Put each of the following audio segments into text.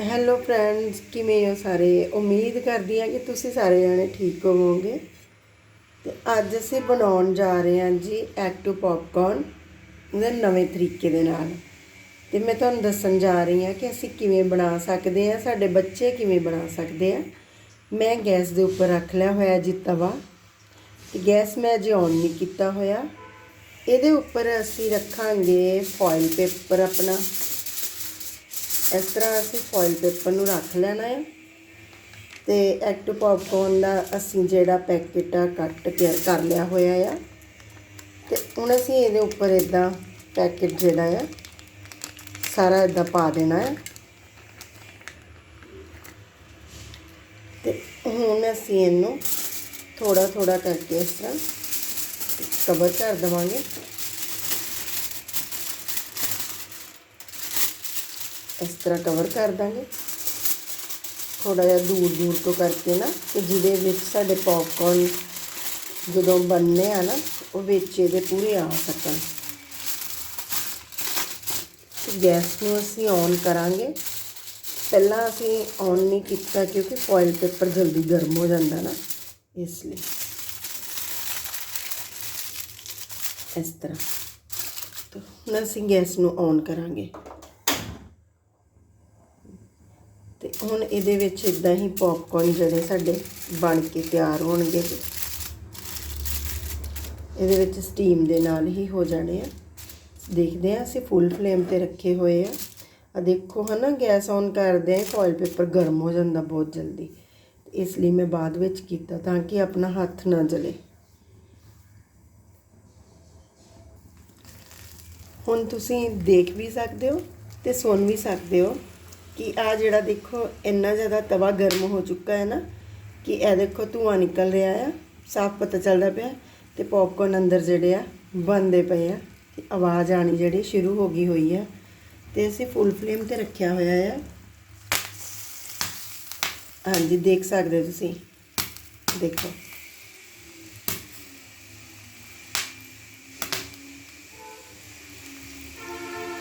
Hello friends ਕਿਵੇਂ ਹੋ ਸਾਰੇ? ਉਮੀਦ ਕਰਦੀ ਹਾਂ ਕਿ ਤੁਸੀਂ ਸਾਰੇ ਜਣੇ ਠੀਕ ਹੋਵੋਗੇ। ਤੇ ਅੱਜ ਅਸੀਂ ਬਣਾਉਣ ਜਾ ਰਹੇ ਹਾਂ ਜੀ ਐਕਟਿਵ ਪੌਪਕੌਰਨ ਇਹਦੇ ਨਵੇਂ ਤਰੀਕੇ ਦੇ ਨਾਲ। ਤੇ ਮੈਂ ਤੁਹਾਨੂੰ ਦੱਸਣ ਜਾ ਰਹੀ ਹਾਂ ਕਿ ਅਸੀਂ ਕਿਵੇਂ ਬਣਾ ਸਕਦੇ ਹਾਂ, ਸਾਡੇ ਬੱਚੇ ਕਿਵੇਂ ਬਣਾ ਸਕਦੇ ਆ। ਮੈਂ ਗੈਸ ਦੇ ਉੱਪਰ ਰੱਖ ਲਿਆ ਹੋਇਆ ਜੀ ਤਵਾ। ਤੇ ਗੈਸ ਮੈਂ ਅਜੇ ਔਨ ਨਹੀਂ ਕੀਤਾ ਹੋਇਆ। ਇਹਦੇ ਉੱਪਰ ਅਸੀਂ ਰੱਖਾਂਗੇ ਫੋਇਲ ਪੇਪਰ ਆਪਣਾ। ਇਸ ਤਰ੍ਹਾਂ ਅਸੀਂ ਫੋਇਲ ਪੇਪਰ ਨੂੰ ਰੱਖ ਲੈਣਾ ਹੈ ਤੇ ਐਕਟ ਪੌਪਕੌਰਨ ਦਾ ਅਸੀਂ ਜਿਹੜਾ ਪੈਕੇਟ ਆ ਕੱਟ ਕੇ ਕਰ ਲਿਆ ਹੋਇਆ ਆ। ਤੇ ਹੁਣ ਅਸੀਂ ਇਹਦੇ ਉੱਪਰ ਇਦਾਂ ਪੈਕੇਟ ਜਿਹੜਾ ਆ, ਸਾਰਾ ਇਦਾਂ ਪਾ ਦੇਣਾ ਹੈ। ਤੇ ਹੁਣ ਅਸੀਂ ਇਹਨੂੰ ਥੋੜਾ ਥੋੜਾ ਕਰਕੇ ਇਸ ਤਰ੍ਹਾਂ ਕਵਰ ਕਰ ਦਵਾਂਗੇ। ਇਸ ਤਰ੍ਹਾਂ ਕਵਰ ਕਰ ਦਾਂਗੇ। ਥੋੜਾ ਜਿਹਾ ਦੂਰ ਦੂਰ ਤੋਂ ਕਰਕੇ ਨਾ ਕਿ ਜਿਹਦੇ ਵਿੱਚ ਸਾਡੇ ਪੌਪਕੌਰਨ ਜਦੋਂ ਬਣਨੇ ਆ ਨਾ, ਉਹ ਵਿੱਚ ਇਹਦੇ ਪੂਰੇ ਆ ਸਕਣ। ਗੈਸ ਨੂੰ ਅਸੀਂ ਔਨ ਕਰਾਂਗੇ। ਪਹਿਲਾਂ ਅਸੀਂ ਔਨ ਨਹੀਂ ਕੀਤਾ ਕਿਉਂਕਿ ਫੋਇਲ ਪੇਪਰ ਜਲਦੀ ਗਰਮ ਹੋ ਜਾਂਦਾ ਨਾ, ਇਸ ਲਈ। ਇਸ ਤਰ੍ਹਾਂ। ਤਾਂ ਹੁਣ ਅਸੀਂ ਗੈਸ ਨੂੰ ਔਨ ਕਰਾਂਗੇ ਤੇ ਹੁਣ ਇਹਦੇ ਵਿੱਚ ਇਦਾਂ ਹੀ ਪੌਪਕੌਰਨ ਜਿਹੜੇ ਸਾਡੇ ਬਣ ਕੇ ਤਿਆਰ ਹੋਣਗੇ। ਇਹਦੇ ਵਿੱਚ ਸਟੀਮ ਦੇ ਨਾਲ ਹੀ ਹੋ ਜਾਣੇ ਆ। ਦੇਖਦੇ ਆ ਅਸੀਂ ਫੁੱਲ ਫਲੇਮ ਤੇ ਰੱਖੇ ਹੋਏ ਆ। ਆ ਦੇਖੋ ਹਨਾ, ਗੈਸ ਔਨ ਕਰਦੇ ਆ ਫੋਇਲ ਪੇਪਰ ਗਰਮ ਹੋ ਜਾਂਦਾ ਬਹੁਤ ਜਲਦੀ। ਇਸ ਲਈ ਮੈਂ ਬਾਅਦ ਵਿੱਚ ਕੀਤਾ ਤਾਂ ਕਿ ਆਪਣਾ ਹੱਥ ਨਾ ਜਲੇ। ਹੁਣ ਤੁਸੀਂ ਦੇਖ ਵੀ ਸਕਦੇ ਹੋ ਤੇ ਸੁਣ ਵੀ ਸਕਦੇ ਹੋ। ਕਿ ਆ ਜਿਹੜਾ ਦੇਖੋ, ਇੰਨਾ ਜ਼ਿਆਦਾ ਤਵਾ ਗਰਮ ਹੋ ਚੁੱਕਾ ਹੈ ਨਾ ਕਿ ਇਹ ਦੇਖੋ ਧੂਆਂ ਨਿਕਲ ਰਿਹਾ ਆ, ਸਾਫ਼ ਪਤਾ ਚੱਲਦਾ ਪਿਆ ਤੇ ਪੌਪਕੌਰਨ ਅੰਦਰ ਜਿਹੜੇ ਆ ਬੰਦੇ ਪਏ ਆ ਤੇ ਆਵਾਜ਼ ਆਣੀ ਜਿਹੜੀ ਸ਼ੁਰੂ ਹੋ ਗਈ ਹੋਈ ਆ ਤੇ ਅਸੀਂ ਫੁੱਲ ਫਲੇਮ ਤੇ ਰੱਖਿਆ ਹੋਇਆ ਆ। ਹਾਂਜੀ, ਦੇਖ ਸਕਦੇ ਹੋ ਤੁਸੀਂ। ਦੇਖੋ।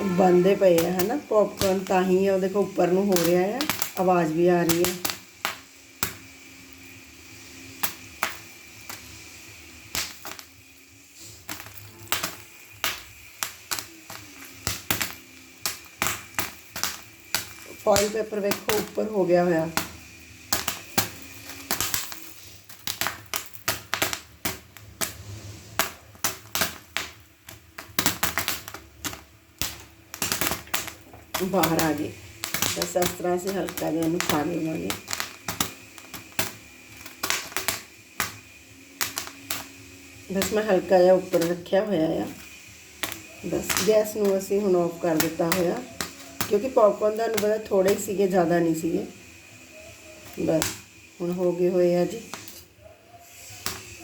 ਬੰਦੇ ਪਏ ਆ, ਹਨਾ? ਪੌਪਕੌਰਨ ਤਾਂ ਹੀ ਉਹ ਦੇਖੋ ਉੱਪਰ ਨੂੰ ਹੋ ਰਿਹਾ ਆ। ਆਵਾਜ਼ ਵੀ ਆ ਰਹੀ ਹੈ ਫੋਇਲ ਪੇਪਰ ਵੇਖੋ, ਉੱਪਰ ਹੋ ਗਿਆ ਹੋਇਆ। ਬਾਹਰ ਆ ਗਏ। ਬਸ ਇਸ ਤਰ੍ਹਾਂ ਸੇ ਹਲਕਾ ਜਿਹਾ ਇਹਨੂੰ ਖਾ ਲਵਾਂਗੇ। ਬਸ ਮੈਂ ਹਲਕਾ ਜਿਹਾ ਉੱਪਰ ਰੱਖਿਆ ਹੋਇਆ ਆ। ਬਸ ਗੈਸ ਨੂੰ ਅਸੀਂ ਹੁਣ ਆਫ ਕਰ ਦਿੱਤਾ ਹੋਇਆ। ਕਿਉਂਕਿ ਪੌਪਕੌਰਨ ਦਾ ਨੂੰ ਪਤਾ ਥੋੜੇ ਹੀ ਸੀਗੇ, ਜ਼ਿਆਦਾ ਨਹੀਂ ਸੀਗੇ। ਬਸ ਹੁਣ ਹੋ ਗਏ ਹੋਏ ਆ ਜੀ।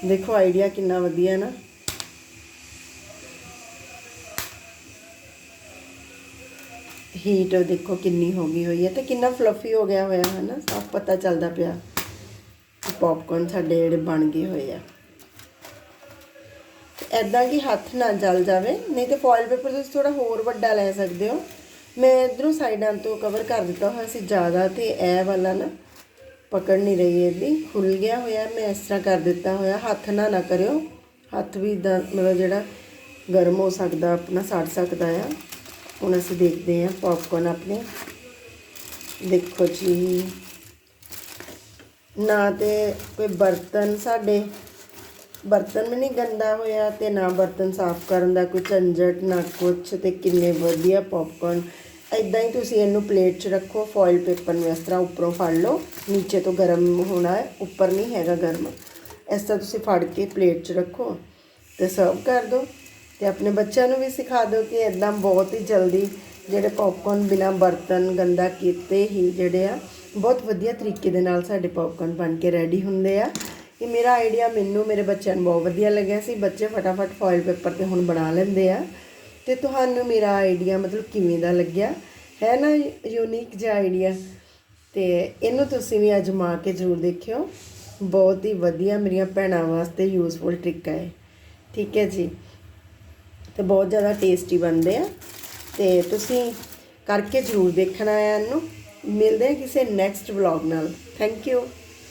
ਦੇਖੋ ਆਈਡੀਆ ਕਿੰਨਾ ਵਧੀਆ ਨਾ। ਹੀਟ ਦੇਖੋ ਕਿੰਨੀ ਹੋ ਗਈ ਹੋਈ ਹੈ ਤੇ ਕਿੰਨਾ ਫਲਫੀ ਹੋ ਗਿਆ ਹੋਇਆ ਹੈ ਨਾ ਸਾਫ਼ ਪਤਾ ਚੱਲਦਾ ਪਿਆ ਕਿ ਪੌਪਕੌਰਨ ਸਾਡੇ ਜਿਹੜੇ ਬਣ ਗਏ ਹੋਏ ਆ। ਐਦਾਂ ਕਿ ਹੱਥ ਨਾ ਜਲ ਜਾਵੇ, ਨਹੀਂ ਤੇ ਫੋਇਲ ਪੇਪਰ ਤੁਸੀਂ ਥੋੜਾ ਹੋਰ ਵੱਡਾ ਲੈ ਸਕਦੇ ਹੋ। ਮੈਂ ਇਧਰੋਂ ਸਾਈਡਾਂ ਤੋਂ ਕਵਰ ਕਰ ਦਿੱਤਾ ਹੋਇਆ ਸੀ ਜ਼ਿਆਦਾ ਤੇ ਇਹ ਵਾਲਾ ਨਾ ਪਕੜ ਨਹੀਂ ਰਹੀ ਇਹਦੀ ਖੁੱਲ ਗਿਆ ਹੋਇਆ, ਮੈਂ ਇਸ ਤਰ੍ਹਾਂ ਕਰ ਦਿੱਤਾ ਹੋਇਆ। ਹੱਥ ਨਾ ਨਾ ਕਰਿਓ, ਹੱਥ ਵੀ ਇਦਾਂ ਮਤਲਬ ਜਿਹੜਾ ਗਰਮ ਹੋ ਸਕਦਾ, ਆਪਣਾ ਸੜ ਸਕਦਾ ਆ। ਹੁਣ ਅਸੀਂ ਦੇਖਦੇ ਹਾਂ ਪੌਪਕੌਰਨ ਆਪਣੇ। ਦੇਖੋ ਜੀ। ਨਾ ਤੇ ਕੋਈ ਬਰਤਨ ਸਾਡੇ, ਬਰਤਨ ਵੀ ਨਹੀਂ ਗੰਦਾ ਹੋਇਆ ਤੇ ਨਾ ਬਰਤਨ ਸਾਫ਼ ਕਰਨ ਦਾ ਕੋਈ ਝੰਜਟ, ਨਾ ਕੁਛ ਤੇ ਕਿੰਨੇ ਵਧੀਆ ਪੌਪਕੌਰਨ ਇਦਾਂ ਹੀ ਤੁਸੀਂ ਇਹਨੂੰ ਪਲੇਟ 'ਚ ਰੱਖੋ ਫੋਇਲ ਪੇਪਰ ਨੂੰ ਇਸ ਤਰ੍ਹਾਂ ਉੱਪਰੋਂ ਫੜ ਲਓ। ਨੀਚੇ ਤੋਂ ਗਰਮ ਹੋਣਾ ਹੈ, ਉੱਪਰ ਨਹੀਂ ਹੈਗਾ ਗਰਮ। ਇਸ ਤਰ੍ਹਾਂ ਤੁਸੀਂ ਫੜ ਕੇ ਪਲੇਟ 'ਚ ਰੱਖੋ ਤੇ ਸਰਵ ਕਰ ਦਿਓ। ਤੇ ਆਪਣੇ ਬੱਚਿਆਂ ਨੂੰ ਵੀ ਸਿਖਾ ਦਿਓ ਕਿ ਇਦਾਂ ਬਹੁਤ ਹੀ ਜਲਦੀ ਜਿਹੜੇ ਪੌਪਕੌਰਨ ਬਿਨਾ ਬਰਤਨ ਗੰਦਾ ਕੀਤੇ ਹੀ ਜਿਹੜੇ ਆ, ਬਹੁਤ ਵਧੀਆ ਤਰੀਕੇ ਦੇ ਨਾਲ ਸਾਡੇ ਪੌਪਕੌਰਨ ਬਣ ਕੇ ਰੈਡੀ ਹੁੰਦੇ ਆ। ਇਹ ਮੇਰਾ ਆਈਡੀਆ ਮੈਨੂੰ, ਮੇਰੇ ਬੱਚਿਆਂ ਨੂੰ ਬਹੁਤ ਵਧੀਆ ਲੱਗਿਆ ਸੀ। ਬੱਚੇ ਫਟਾਫਟ ਫੋਇਲ ਪੇਪਰ ਤੇ ਹੁਣ ਬਣਾ ਲੈਂਦੇ ਆ। ਤੇ ਤੁਹਾਨੂੰ ਮੇਰਾ ਆਈਡੀਆ ਮਤਲਬ ਕਿਵੇਂ ਦਾ ਲੱਗਿਆ? ਹੈ ਨਾ ਯੂਨੀਕ ਜਿਹਾ ਆਈਡੀਆ ਤੇ ਇਹਨੂੰ ਤੁਸੀਂ ਵੀ ਅਜਮਾ ਕੇ ਜ਼ਰੂਰ ਦੇਖਿਓ। ਬਹੁਤ ਹੀ ਵਧੀਆ ਮੇਰੀਆਂ ਭੈਣਾਂ ਵਾਸਤੇ ਯੂਸਫੁਲ ਟ੍ਰਿਕ ਹੈ ਠੀਕ ਹੈ ਜੀ। ਤੇ ਬਹੁਤ ਜ਼ਿਆਦਾ ਟੇਸਟੀ ਬਣਦੇ ਆ। ਤੇ ਤੁਸੀਂ ਕਰਕੇ ਜ਼ਰੂਰ ਦੇਖਣਾ ਹੈ ਇਹਨੂੰ। ਮਿਲਦੇ ਹਾਂ ਕਿਸੇ ਨੈਕਸਟ ਵਲੌਗ ਨਾਲ। Thank you